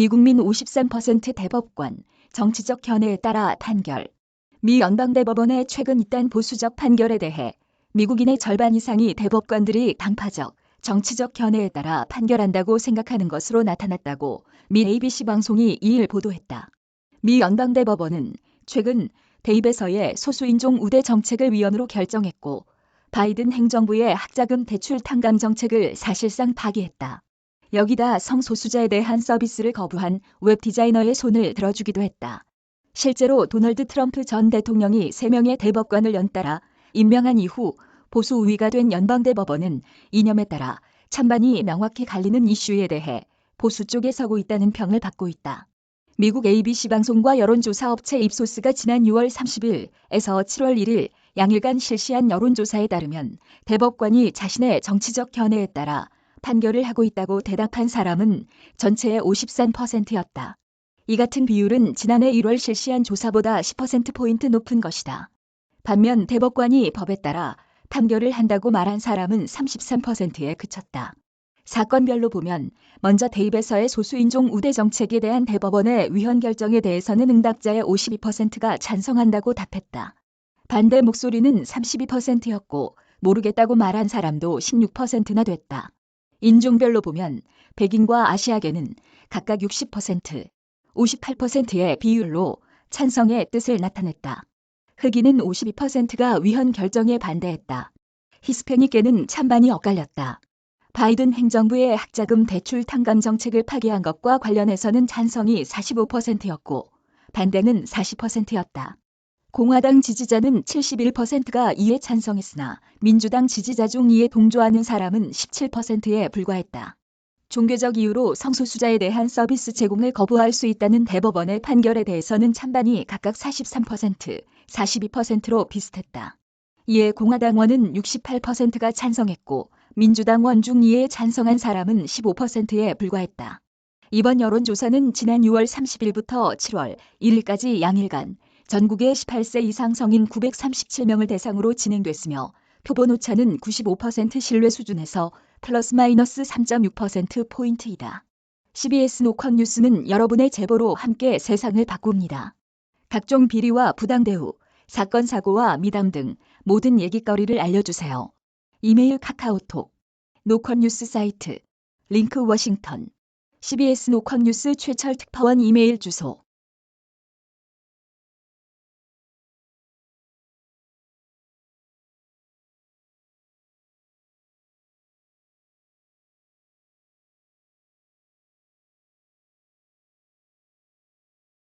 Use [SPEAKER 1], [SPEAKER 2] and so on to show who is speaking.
[SPEAKER 1] 미국민 53% 대법관 정치적 견해에 따라 판결. 미 연방대법원의 최근 이딴 보수적 판결에 대해 미국인의 절반 이상이 대법관들이 당파적, 정치적 견해에 따라 판결한다고 생각하는 것으로 나타났다고 미 ABC 방송이 2일 보도했다. 미 연방대법원은 최근 대입에서의 소수인종 우대 정책을 위헌으로 결정했고 바이든 행정부의 학자금 대출 탕감 정책을 사실상 파기했다. 여기다 성소수자에 대한 서비스를 거부한 웹 디자이너의 손을 들어주기도 했다. 실제로 도널드 트럼프 전 대통령이 3명의 대법관을 연달아 임명한 이후 보수 우위가 된 연방대법원은 이념에 따라 찬반이 명확히 갈리는 이슈에 대해 보수 쪽에 서고 있다는 평을 받고 있다. 미국 ABC 방송과 여론조사 업체 입소스가 지난 6월 30일에서 7월 1일 양일간 실시한 여론조사에 따르면 대법관이 자신의 정치적 견해에 따라 판결을 하고 있다고 대답한 사람은 전체의 53%였다. 이 같은 비율은 지난해 1월 실시한 조사보다 10%포인트 높은 것이다. 반면 대법관이 법에 따라 판결을 한다고 말한 사람은 33%에 그쳤다. 사건별로 보면 먼저 대입에서의 소수인종 우대 정책에 대한 대법원의 위헌 결정에 대해서는 응답자의 52%가 찬성한다고 답했다. 반대 목소리는 32%였고 모르겠다고 말한 사람도 16%나 됐다. 인종별로 보면 백인과 아시아계는 각각 60%, 58%의 비율로 찬성의 뜻을 나타냈다. 흑인은 52%가 위헌 결정에 반대했다. 히스패닉계는 찬반이 엇갈렸다. 바이든 행정부의 학자금 대출 탕감 정책을 파기한 것과 관련해서는 찬성이 45%였고 반대는 40%였다. 공화당 지지자는 71%가 이에 찬성했으나 민주당 지지자 중 이에 동조하는 사람은 17%에 불과했다. 종교적 이유로 성소수자에 대한 서비스 제공을 거부할 수 있다는 대법원의 판결에 대해서는 찬반이 각각 43%, 42%로 비슷했다. 이에 공화당원은 68%가 찬성했고 민주당원 중 이에 찬성한 사람은 15%에 불과했다. 이번 여론조사는 지난 6월 30일부터 7월 1일까지 양일간 전국의 18세 이상 성인 937명을 대상으로 진행됐으며 표본 오차는 95% 신뢰 수준에서 플러스 마이너스 3.6%포인트이다. CBS 노컷 뉴스는 여러분의 제보로 함께 세상을 바꿉니다. 각종 비리와 부당 대우, 사건 사고와 미담 등 모든 얘기거리를 알려주세요. 이메일 카카오톡, 노컷 뉴스 사이트, 링크 워싱턴, CBS 노컷 뉴스 최철 특파원 이메일 주소